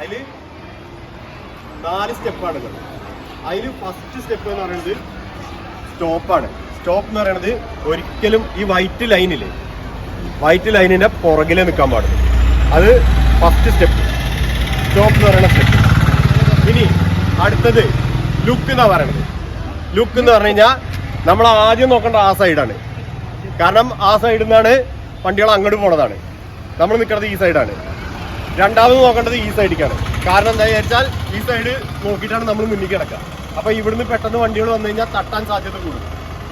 അതിൽ നാല് സ്റ്റെപ്പാണ് അതിൽ ഫസ്റ്റ് സ്റ്റെപ്പ് എന്ന് പറയുന്നത് സ്റ്റോപ്പാണ്. സ്റ്റോപ്പ് എന്ന് പറയുന്നത് ഒരിക്കലും ഈ വൈറ്റ് ലൈനില്ലേ വൈറ്റ് ലൈനിന്റെ പുറകിലെ നിൽക്കാൻ പാടില്ല. അത് ഫസ്റ്റ് സ്റ്റെപ്പ് സ്റ്റോപ്പ് എന്ന് പറയുന്ന സ്റ്റെപ്പ് ഇനി അടുത്തത് ലുക്ക് എന്നാ പറയണത് ലുക്ക് എന്ന് പറഞ്ഞു കഴിഞ്ഞാൽ നമ്മൾ ആദ്യം നോക്കേണ്ട ആ സൈഡാണ് കാരണം ആ സൈഡിൽ നിന്നാണ് വണ്ടികൾ അങ്ങോട്ട് പോണതാണ്. നമ്മൾ നിൽക്കുന്നത് ഈ സൈഡാണ് രണ്ടാമത് നോക്കേണ്ടത് ഈ സൈഡിലേക്കാണ്. കാരണം എന്താ വിചാരിച്ചാൽ ഈ സൈഡ് നോക്കിയിട്ടാണ് നമ്മൾ മുന്നിൽ കിടക്കുക. അപ്പൊ ഇവിടുന്ന് പെട്ടെന്ന് വണ്ടികൾ വന്നു കഴിഞ്ഞാൽ തട്ടാൻ സാധ്യത കൂടും.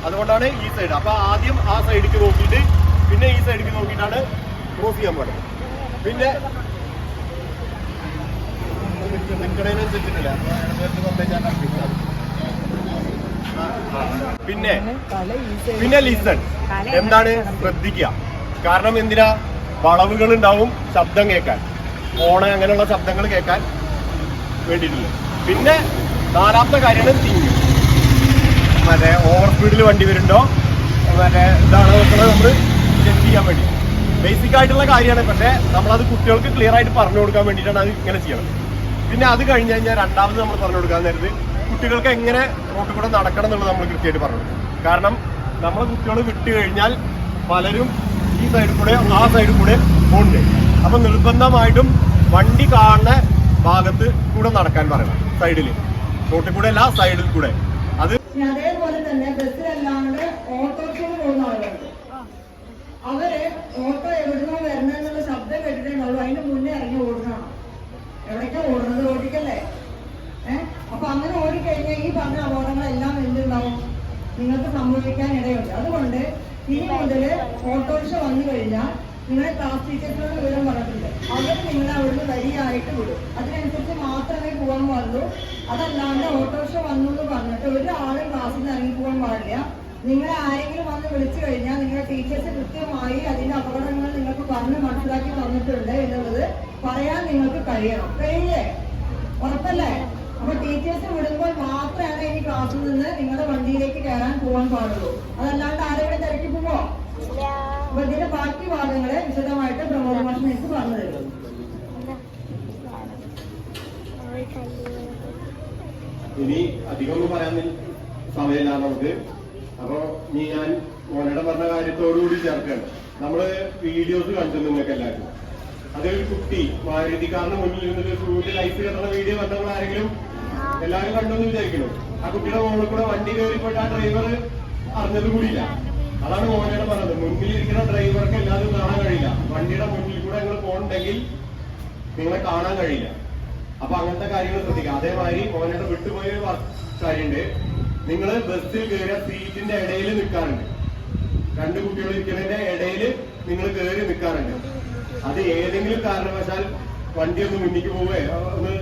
അതുകൊണ്ടാണ് ഈ സൈഡ്. അപ്പൊ ആദ്യം ആ സൈഡിലേക്ക് നോക്കിയിട്ട് പിന്നെ ഈ സൈഡിലേക്ക് നോക്കിയിട്ടാണ് ക്രോസ് ചെയ്യാൻ പാടുന്നത് പിന്നെ നിൽക്കണതിനനുസരിച്ചിട്ടില്ല. പിന്നെ പിന്നെ ലിസൺ എന്താണ്? ശ്രദ്ധിക്കുക. കാരണം എന്തിനാ? വളവുകൾ ഉണ്ടാവും ശബ്ദം കേൾക്കാൻ. ഓണ അങ്ങനെയുള്ള ശബ്ദങ്ങൾ കേൾക്കാൻ വേണ്ടിയിട്ടില്ല. പിന്നെ നാലാമത്തെ കാര്യമാണ് തിങ്ങി മറ്റേ ഓവർ സ്പീഡിൽ വണ്ടി വരുന്നുണ്ടോ? മറ്റേ ഇതാണ് നോക്കുന്നത് നമ്മൾ ചെക്ക് ചെയ്യാൻ വേണ്ടി. ബേസിക് ആയിട്ടുള്ള കാര്യമാണ് പക്ഷേ നമ്മളത് കുട്ടികൾക്ക് ക്ലിയർ ആയിട്ട് പറഞ്ഞു കൊടുക്കാൻ വേണ്ടിയിട്ടാണ് അത് ഇങ്ങനെ ചെയ്യണം പിന്നെ അത് കഴിഞ്ഞ് കഴിഞ്ഞാൽ രണ്ടാമത് നമ്മൾ പറഞ്ഞു കൊടുക്കാൻ നേരത്ത് കുട്ടികൾക്ക് എങ്ങനെ റോട്ടിൽ കൂടെ നടക്കണം എന്നുള്ളത് നമ്മൾ കൃത്യമായിട്ട് പറഞ്ഞു കാരണം നമ്മളെ കുട്ടികൾ വിട്ട് കഴിഞ്ഞാൽ പലരും ഈ സൈഡിൽ കൂടെ ആ സൈഡിൽ കൂടെ പോകുന്നുണ്ട് അപ്പൊ നിർബന്ധമായിട്ടും വണ്ടി കാണുന്ന ഭാഗത്ത് കൂടെ നടക്കാൻ പറയണം സൈഡിൽ റോട്ടിൽ കൂടെ അല്ല സൈഡിൽ കൂടെ. അത് അതേപോലെ തന്നെ ബസ്സിലല്ലാണ്ട് ഓട്ടോറിക്ഷയിൽ പോകുന്ന ആളുകളുണ്ട്. അവർ ഓട്ടോ എവിടുന്നോ വരണെന്നുള്ള ശബ്ദം കേട്ടിട്ടുണ്ടാവും അതിന്റെ മുന്നേ ഇറങ്ങി ഓടുന്നതാണ്. എവിടേക്കാ ഓടുന്നത് ഓടിക്കല്ലേ? ഏഹ് അപ്പൊ അങ്ങനെ ഓടിക്കഴിഞ്ഞാൽ ഈ പറഞ്ഞ അപകടങ്ങളെല്ലാം എന്തുണ്ടാവും? നിങ്ങൾക്ക് സംഭവിക്കാൻ ഇടയുണ്ട്. അതുകൊണ്ട് ഇനി മുതൽ ഓട്ടോറിക്ഷ വന്നു കഴിഞ്ഞാൽ നിങ്ങളെ ക്ലാസ് ടീച്ചേഴ്സിനോട് വിവരം പറഞ്ഞിട്ടുണ്ട്. അവർ നിങ്ങളെ അവിടുന്ന് വരിയായിട്ട് വിടും. അതിനനുസരിച്ച് മാത്രമേ പോകാൻ പാടുള്ളൂ. അതല്ലാണ്ട് ഓട്ടോറിക്ഷ വന്നു എന്ന് പറഞ്ഞിട്ട് ഒരാളും ക്ലാസ്സിൽ നിന്ന് ഇറങ്ങി പോകാൻ പാടില്ല. നിങ്ങളെ ആരെങ്കിലും വന്ന് വിളിച്ചു കഴിഞ്ഞാൽ നിങ്ങളുടെ ടീച്ചേഴ്സ് കൃത്യമായി അതിന്റെ അപകടങ്ങൾ നിങ്ങൾക്ക് പറഞ്ഞ് മനസ്സിലാക്കി തന്നിട്ടുണ്ട് എന്നുള്ളത് പറയാൻ നിങ്ങൾക്ക് കഴിയണം. കഴിയില്ലേ? ഉറപ്പല്ലേ? അപ്പൊ ടീച്ചേഴ്സ് വിടുമ്പോൾ മാത്രമാണ് ഇനി ക്ലാസ്സിൽ നിന്ന് നിങ്ങളുടെ വണ്ടിയിലേക്ക് കയറാൻ പോകാൻ പാടുള്ളൂ. അതല്ലാണ്ട് ആരെങ്കിലും തിരക്കി പോവോ? അപ്പൊ ഇതിന്റെ ബാക്കി ഭാഗങ്ങളെ വിശദമായിട്ട് പ്രമോദ് മാഷ് നിങ്ങൾക്ക് പറഞ്ഞു തരും. ഇനി അധികമൊന്നും പറയാൻ സമയമില്ല നമുക്ക്. അപ്പൊ ഇനി ഞാൻ മോനയുടെ പറഞ്ഞ കാര്യത്തോടുകൂടി ചേർക്കണം. നമ്മൾ വീഡിയോസ് കണ്ടു നിങ്ങൾക്ക് എല്ലാവർക്കും അതൊരു കുട്ടി മാരുതിക്കാരന്റെ മുന്നിൽ നിന്നൊരു ഫ്രൂട്ട് ലൈഫ് കെട്ടുന്ന വീഡിയോ കണ്ടപ്പോൾ ആരെങ്കിലും എല്ലാവരും കണ്ടെന്ന് വിചാരിക്കുന്നു ആ കുട്ടിയുടെ മുകളിൽ കൂടെ വണ്ടി കയറിപ്പോയിട്ട് ആ ഡ്രൈവർ അറിഞ്ഞത് കൂടിയില്ല. അതാണ് മോനയുടെ പറഞ്ഞത്. മുന്നിൽ ഇരിക്കുന്ന ഡ്രൈവർക്ക് എല്ലാവരും കാണാൻ കഴിയില്ല. വണ്ടിയുടെ മുന്നിൽ കൂടെ നിങ്ങൾ പോകണ്ടെങ്കിൽ നിങ്ങളെ കാണാൻ കഴിയില്ല. അപ്പൊ അങ്ങനത്തെ കാര്യങ്ങൾ ശ്രദ്ധിക്കുക. അതേമാതിരി മോനോട് വിട്ടുപോയ ഒരു കാര്യമുണ്ട്. നിങ്ങൾ ബസ്സിൽ കയറിയ സീറ്റിന്റെ ഇടയിൽ നിൽക്കാറുണ്ട്. രണ്ട് കുട്ടികൾ ഇരിക്കുന്നതിന്റെ ഇടയിൽ നിങ്ങൾ കയറി നിൽക്കാറുണ്ട്. അത് ഏതെങ്കിലും കാരണവശാൽ വണ്ടി ഒന്ന് മുന്നിക്ക് പോവേ ഒന്ന്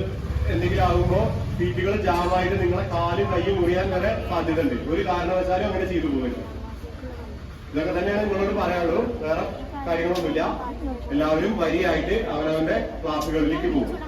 എന്തെങ്കിലും ആകുമ്പോ സീറ്റുകൾ ജാമായിട്ട് നിങ്ങളെ കാലും കൈയും മുറിയാൻ വരെ സാധ്യതയുണ്ട്. ഒരു കാരണവശാലും അങ്ങനെ ചെയ്തു പോകരുത്. ഇതൊക്കെ തന്നെയാണ് നിങ്ങളോട് പറയാനുള്ളൂ. വേറെ കാര്യങ്ങളൊന്നുമില്ല. എല്ലാവരും വരിയായിട്ട് അവനവന്റെ ക്ലാസ്സുകളിലേക്ക് പോകും.